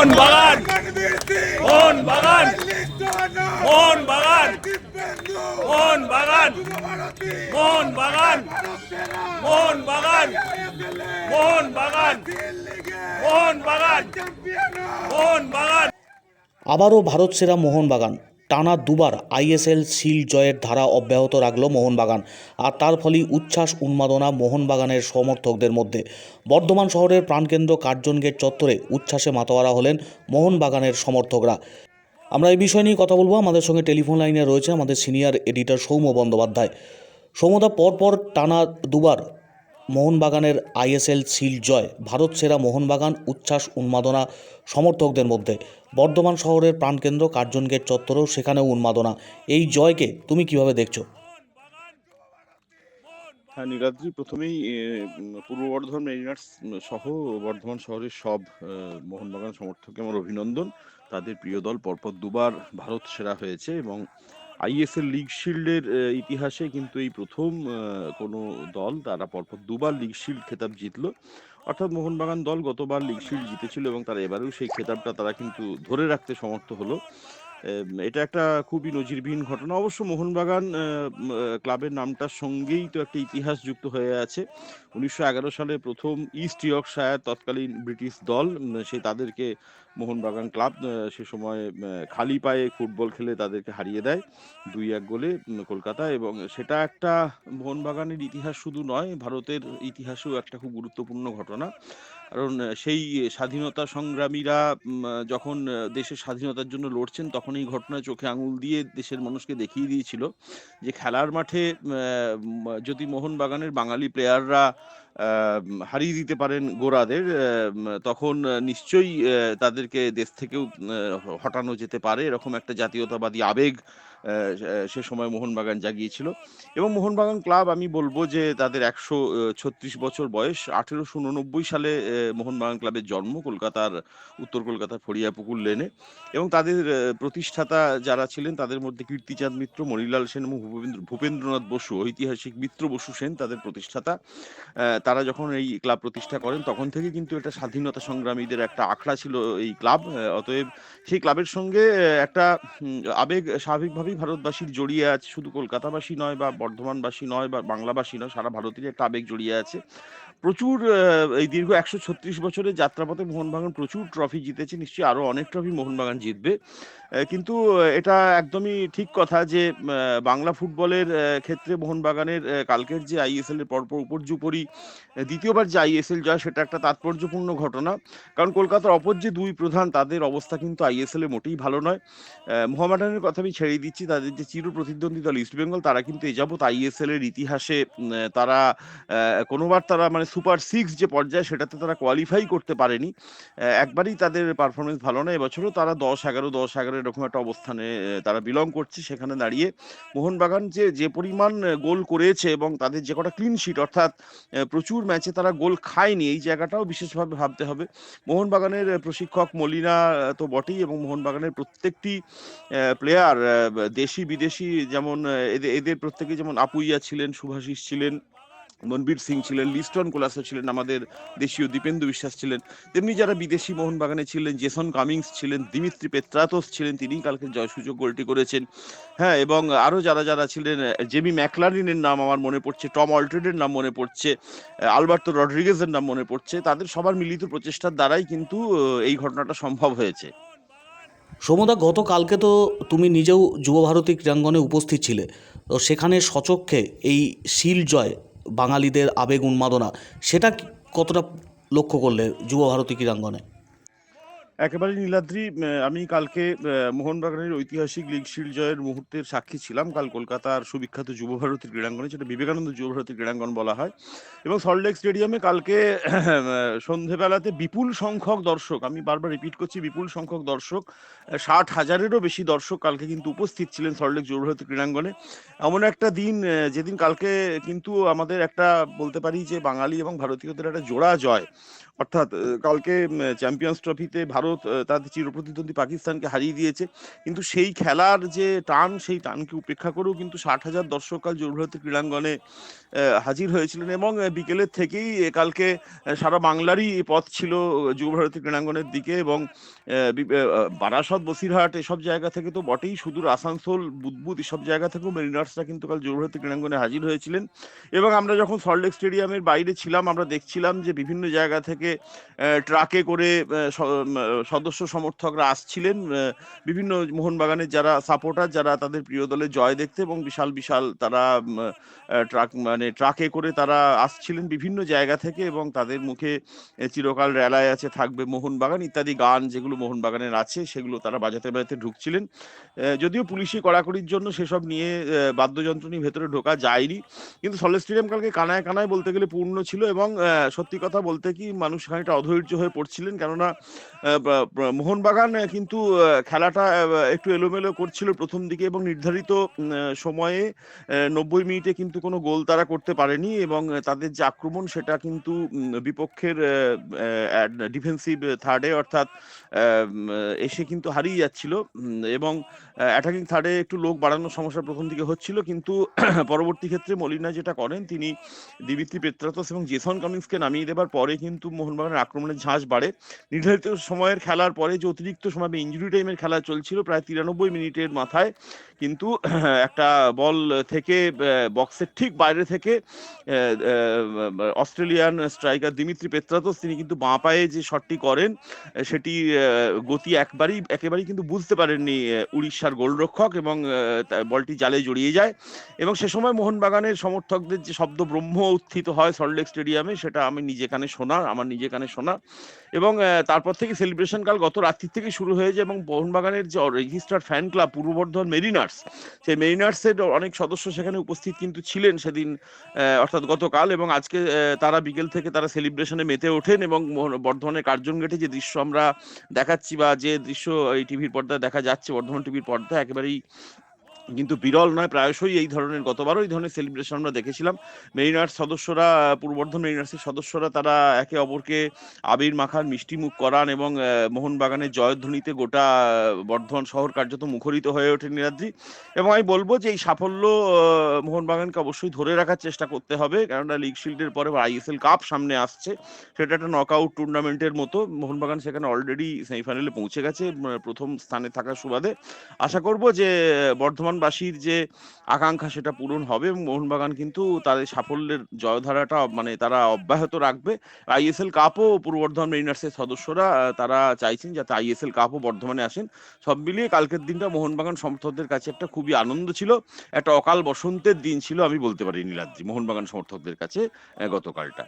মোহন বাগান। মোহন বাগান। মোহন বাগান। মোহন বাগান। মোহন বাগান। মোহন বাগান। মোহন বাগান। মোহন বাগান। মোহন বাগান। আবারও ভারত সেরা মোহনবাগান টানা দুবার আইএসএল শিল জয়ের ধারা অব্যাহত রাখল মোহনবাগান আর তার ফলেই উচ্ছ্বাস, উন্মাদনা মোহনবাগানের সমর্থকদের মধ্যে। বর্ধমান শহরের প্রাণকেন্দ্র কার্জন গেট চত্বরে উচ্ছ্বাসে মাতোয়ারা হলেন মোহনবাগানের সমর্থকরা। আমরা এই বিষয় নিয়ে কথা বলব। আমাদের সঙ্গে টেলিফোন লাইনে রয়েছে আমাদের সিনিয়র এডিটর সৌম্য বন্দ্যোপাধ্যায়। সৌম্যদা, পরপর টানা দুবার মোহনবাগানের আইএসএল সিল জয়, ভারত সেরা মোহনবাগান, উচ্ছ্বাস উন্মাদনা সমর্থকদের মধ্যে। বর্ধমান শহরের প্রাণকেন্দ্র কার্জন গেট চত্বরেও সেখানেও উন্মাদনা। এই জয়কে তুমি কীভাবে দেখছ? হ্যাঁ নীলাদ্রি, প্রথমেই পূর্ব বর্ধমান মেরিনার্স সহ বর্ধমান শহরের সব মোহনবাগান সমর্থককে আমার অভিনন্দন। তাদের প্রিয় দল পরপর দুবার ভারত সেরা হয়েছে এবং আইএসএল লিগ শিল্ডের ইতিহাসে কিন্তু এই প্রথম কোনো দল তারা পরপর দুবার লিগ শিল্ড খেতাব জিতলো। অর্থাৎ মোহনবাগান দল গতবার লিগ শিল্ড জিতেছিল এবং তারা এবারেও সেই খেতাবটা তারা কিন্তু ধরে রাখতে সমর্থ হলো। এটা একটা খুবই নজিরবিহীন ঘটনা। অবশ্য মোহনবাগান ক্লাবের নামটার সঙ্গেই তো একটা ইতিহাস যুক্ত হয়ে আছে। উনিশশো এগারো সালে প্রথম ইস্ট ইয়র্কশায়ার তৎকালীন ব্রিটিশ দল সেই তাদেরকে মোহনবাগান ক্লাব সে সময় খালি পায়ে ফুটবল খেলে তাদেরকে হারিয়ে দেয় দুই এক গোলে কলকাতা এবং সেটা একটা মোহনবাগানের ইতিহাস শুধু নয়, ভারতের ইতিহাসেও একটা খুব গুরুত্বপূর্ণ ঘটনা। কারণ সেই স্বাধীনতা সংগ্রামীরা যখন দেশের স্বাধীনতার জন্য লড়ছেন, তখন এই ঘটনা চোখে আঙুল দিয়ে দেশের মানুষকে দেখিয়ে দিয়েছিল যে, খেলার মাঠে যদি মোহনবাগানের বাঙালি প্লেয়াররা হারিয়ে দিতে পারেন গোরাদের তখন নিশ্চয়ই তাদেরকে দেশ থেকেও হটানো যেতে পারে। এরকম একটা জাতীয়তাবাদী আবেগ সে সময় মোহনবাগান জাগিয়েছিল। এবং মোহনবাগান ক্লাব, আমি বলব যে তাদের একশো ছত্রিশ বছর বয়স, আঠেরোশো উননব্বই সালে মোহনবাগান ক্লাবের জন্ম কলকাতার, উত্তর কলকাতার ফড়িয়াপুকুর লেনে। এবং তাদের প্রতিষ্ঠাতা যারা ছিলেন, তাদের মধ্যে কীর্তিচাঁদ মিত্র মণিলাল সেন এবং ভূপেন্দ্র, ভূপেন্দ্রনাথ বসু, ঐতিহাসিক মিত্র বসু সেন তাদের প্রতিষ্ঠাতা। তারা যখন এই ক্লাব প্রতিষ্ঠা করেন, তখন থেকে কিন্তু এটা স্বাধীনতা সংগ্রামীদের একটা আখড়া ছিল এই ক্লাব। অতএব সেই ক্লাবের সঙ্গে একটা আবেগ স্বাভাবিকভাবেই ভারতবাসীর জড়িয়ে আছে। শুধু কলকাতাবাসী নয় বা বর্ধমানবাসী নয় বা বাংলাবাসী নয়, সারা ভারতেরই একটা আবেগ জড়িয়ে আছে। প্রচুর এই দীর্ঘ একশো ছত্রিশ বছরের যাত্রাপথে মোহনবাগান প্রচুর ট্রফি জিতেছে। নিশ্চয়ই আরও অনেক ট্রফি মোহনবাগান জিতবে। কিন্তু এটা একদমই ঠিক কথা যে বাংলা ফুটবলের ক্ষেত্রে মোহনবাগানের কালকের যে আইএসএল এর পরপর উপর্যুপরি দ্বিতীয়বার যে আইএসএল জয় সেটা একটা তাৎপর্যপূর্ণ ঘটনা। কারণ কলকাতার অপর যে দুই প্রধান, তাদের অবস্থা কিন্তু আইএসএল এ মোটেই ভালো নয়। মোহামেডানের কথা আমি ছেড়ে দিচ্ছি, তাদের যে চির প্রতিদ্বন্দ্বী দল ইস্ট বেঙ্গল, তারা কিন্তু এ যাবৎ আইএসএল এর ইতিহাসে তারা কোনোবার তারা মানে সুপার সিক্স যে পর্যায়ে, সেটাতে তারা কোয়ালিফাই করতে পারেনি। একবারই তাদের পারফরমেন্স ভালো নয়। এবছরও তারা দশ এগারো দশ এগারো এরকম একটা অবস্থানে তারা বিলং করছে। সেখানে দাঁড়িয়ে মোহনবাগান যে যে পরিমাণ গোল করেছে এবং তাদের যে কটা ক্লিন শিট অর্থাৎ প্রচুর ম্যাচে তারা গোল খায়নি, এই জায়গাটাও বিশেষভাবে ভাবতে হবে। মোহনবাগানের প্রশিক্ষক মলিনা তো বটেই এবং মোহনবাগানের প্রত্যেকটি প্লেয়ার দেশি বিদেশি যেমন এদের এদের প্রত্যেকে যেমন আপুইয়া ছিলেন সুভাষিস ছিলেন মনবীর সিং ছিলেন লিস্টন কোলাসো ছিলেন, আমাদের দেশীয় দীপেন্দু বিশ্বাস ছিলেন। তেমনি যারা বিদেশি মোহনবাগানে ছিলেন, জেসন কামিংস ছিলেন, দিমিত্রি পেত্রাতোস ছিলেন, তিনি কালকে জয়সূচক গোলটি করেছেন। হ্যাঁ এবং আরও যারা যারা ছিলেন, জেমি ম্যাকলারিনের নাম আমার মনে পড়ছে, টম অল্ট্রেডের নাম মনে পড়ছে, আলবার্তো রড্রিগেজের নাম মনে পড়ছে, তাদের সবার মিলিত প্রচেষ্টার দ্বারাই কিন্তু এই ঘটনাটা সম্ভব হয়েছে। সমদা, গতকালকে তো তুমি নিজেও যুবভারতী ক্রীড়াঙ্গনে উপস্থিত ছিলে। তো সেখানে সচক্ষে এই শিল জয় বাঙালিদের আবেগ উন্মাদনা সেটা কতটা লক্ষ্য করলে যুব ভারতী ক্রীড়াঙ্গনে? একেবারে নীলাদ্রি আমি কালকে মোহনবাগানের ঐতিহাসিক লিগ শিল্ড জয়ের মুহূর্তের সাক্ষী ছিলাম। কাল কলকাতার সুবিখ্যাত যুবভারতী ক্রীড়াঙ্গনে, যেটা বিবেকানন্দ যুবভারতী ক্রীড়াঙ্গন বলা হয়। এবং সল্টলেক স্টেডিয়ামে কালকে সন্ধেবেলাতে বিপুল সংখ্যক দর্শক, আমি বারবার রিপিট করছি, বিপুল সংখ্যক দর্শক ষাট হাজারেরও বেশি দর্শক কালকে কিন্তু উপস্থিত ছিলেন সল্টলেক যুবভারতী ক্রীড়াঙ্গনে। এমন একটা দিন যেদিন কালকে কিন্তু আমাদের একটা বলতে পারি যে বাঙালি এবং ভারতীয়দের একটা জোড়া জয়। অর্থাৎ কালকে চ্যাম্পিয়ন্স ট্রফিতে ভারত তাদের চিরপ্রতিদ্বন্দ্বী পাকিস্তানকে হারিয়ে দিয়েছে। কিন্তু সেই খেলার যে টান, সেই টানকে উপেক্ষা করেও কিন্তু ষাট হাজার দর্শক কাল যুবভারতী ক্রীড়াঙ্গনে হাজির হয়েছিলেন এবং বিকেলের থেকেই কালকে সারা বাংলারই পথ ছিল যুবভারতী ক্রীড়াঙ্গনের দিকে এবং বারাসত, বসিরহাট এসব জায়গা থেকে তো বটেই, সুদূর আসানসোল, বুদবুদ এসব জায়গা থেকেও মেরিনার্সরা কিন্তু কাল যুবভারতী ক্রীড়াঙ্গনে হাজির হয়েছিলেন। এবং আমরা যখন সল্টলেক স্টেডিয়ামের বাইরে ছিলাম, আমরা দেখছিলাম যে বিভিন্ন জায়গা থেকে আহ, ট্রাকে করে সদস্য সমর্থকরা আসছিলেন। বিভিন্ন মোহনবাগানের যারা সাপোর্টার যারা তাদের প্রিয় দলের জয় দেখতে এবং বিশাল বিশাল তারা ট্রাক মানে ট্রাকে করে তারা আসছিলেন বিভিন্ন জায়গা থেকে এবং তাদের মুখে চিরকাল রেলায় আছে থাকবে মোহনবাগান ইত্যাদি গান যেগুলো মোহনবাগানের আছে সেগুলো তারা বাজাতে বাজাতে ঢুকছিলেন। যদিও পুলিশি কড়াকড়ির জন্য সেসব নিয়ে বাদ্যযন্ত্র নিয়ে ভেতরে ঢোকা যায়নি। কিন্তু সল্লেট স্টেডিয়াম কালকে কানায় কানায় বলতে গেলে পূর্ণ ছিল এবং সত্যি কথা বলতে কি মানুষ খানিকটা অধৈর্য হয়ে পড়ছিলেন। কেননা মোহনবাগান কিন্তু খেলাটা একটু এলোমেলো করছিল প্রথম দিকে এবং নির্ধারিত সময়ে নব্বই মিনিটে কিন্তু কোনো গোল তারা করতে পারেনি এবং তাদের যে আক্রমণ সেটা কিন্তু বিপক্ষের ডিফেন্সিভ থার্ডে অর্থাৎ এসে কিন্তু হারিয়ে যাচ্ছিল। এবং অ্যাটাকিং থার্ডে একটু লোক বাড়ানোর সমস্যা প্রথম দিকে হচ্ছিল কিন্তু, পরবর্তী ক্ষেত্রে মলিনা যেটা করেন, তিনি দিমিত্রি পেত্রাতস এবং জেসন কামিংসকে নামিয়ে দেবার পরে কিন্তু মোহনবাগানের আক্রমণের ঝাঁজ বাড়ে। নির্ধারিত সময়ের খেলার পরে যে অতিরিক্ত সময় ইঞ্জুরি টাইমের খেলা চলছিল প্রায় তিরানব্বই মিনিটের মাথায়। কিন্তু, একটা বল থেকে বক্সের ঠিক বাইরে থেকে অস্ট্রেলিয়ান স্ট্রাইকার দিমিত্রি পেত্রাতস তিনি কিন্তু বাঁ পায়ে যে শটটি করেন সেটি গতি একবারই, একেবারেই কিন্তু বুঝতে পারেননি উড়িষ্যার গোলরক্ষক এবং বলটি জালে জড়িয়ে যায়। এবং সে সময় মোহনবাগানের সমর্থকদের যে শব্দ ব্রহ্ম উত্থিত হয় সল্টলেক স্টেডিয়ামে, সেটা আমি নিজে কানে আমার নিজে কানে শোনা। এবং তারপর থেকে সেলিব্রেশন কাল গত রাত্রি থেকে শুরু হয়েছে এবং মোহনবাগানের যে রেজিস্টার্ড ফ্যান ক্লাব পূর্ব বর্ধমান মেরিনার্স সেই মেরিনার্সের অনেক সদস্য সেখানে উপস্থিত কিন্তু ছিলেন সেদিন অর্থাৎ গতকাল এবং আজকে তারা বিকেল থেকে তারা সেলিব্রেশনে মেতে ওঠেন এবং বর্ধমানের কার্জন গেটে যে দৃশ্য আমরা দেখাচ্ছি বা যে দৃশ্য এই টিভির পর্দায় দেখা যাচ্ছে, বর্ধমান টিভির পর্দায় একেবারেই কিন্তু বিরল নয়, প্রায়শই এই ধরনের, গতবারও এই ধরনের সেলিব্রেশন আমরা দেখেছিলাম। মেরিনার্স সদস্যরা পূর্ব বর্ধমান মেরিনার্সের সদস্যরা, তারা একে অপরকে আবির মাখার মিষ্টি মুখ করান এবং মোহনবাগানের জয়ধ্বনিতে গোটা বর্ধমান শহর কার্যত মুখরিত হয়ে ওঠে নীলাদ্রি। এবং আমি বলব যে এই সাফল্য মোহনবাগানকে অবশ্যই ধরে রাখার চেষ্টা করতে হবে, কেননা লিগ শিল্ডের পরে আইএসএল কাপ সামনে আসছে। সেটা একটা নকআউট টুর্নামেন্টের মতো। মোহনবাগান সেখানে অলরেডি সেমিফাইনালে পৌঁছে গেছে প্রথম স্থানে থাকার সুবাদে। আশা করব যে বর্ধমানবাসীর যে আকাঙ্ক্ষা সেটা পূরণ হবে এবং মোহনবাগান কিন্তু তাদের সাফল্যের জয়ধারাটা মানে তারা অব্যাহত রাখবে। আইএসএল কাপও পূর্ব বর্ধমান মেরিনার্সের সদস্যরা তারা চাইছেন যাতে আইএসএল কাপও বর্ধমানে আসেন। সব মিলিয়ে কালকের দিনটা মোহনবাগান সমর্থকদের কাছে একটা খুবই আনন্দ ছিল। একটা অকাল বসন্তের দিন ছিল আমি বলতে পারি নীলাদ্রি, মোহনবাগান সমর্থকদের কাছে গতকালটা।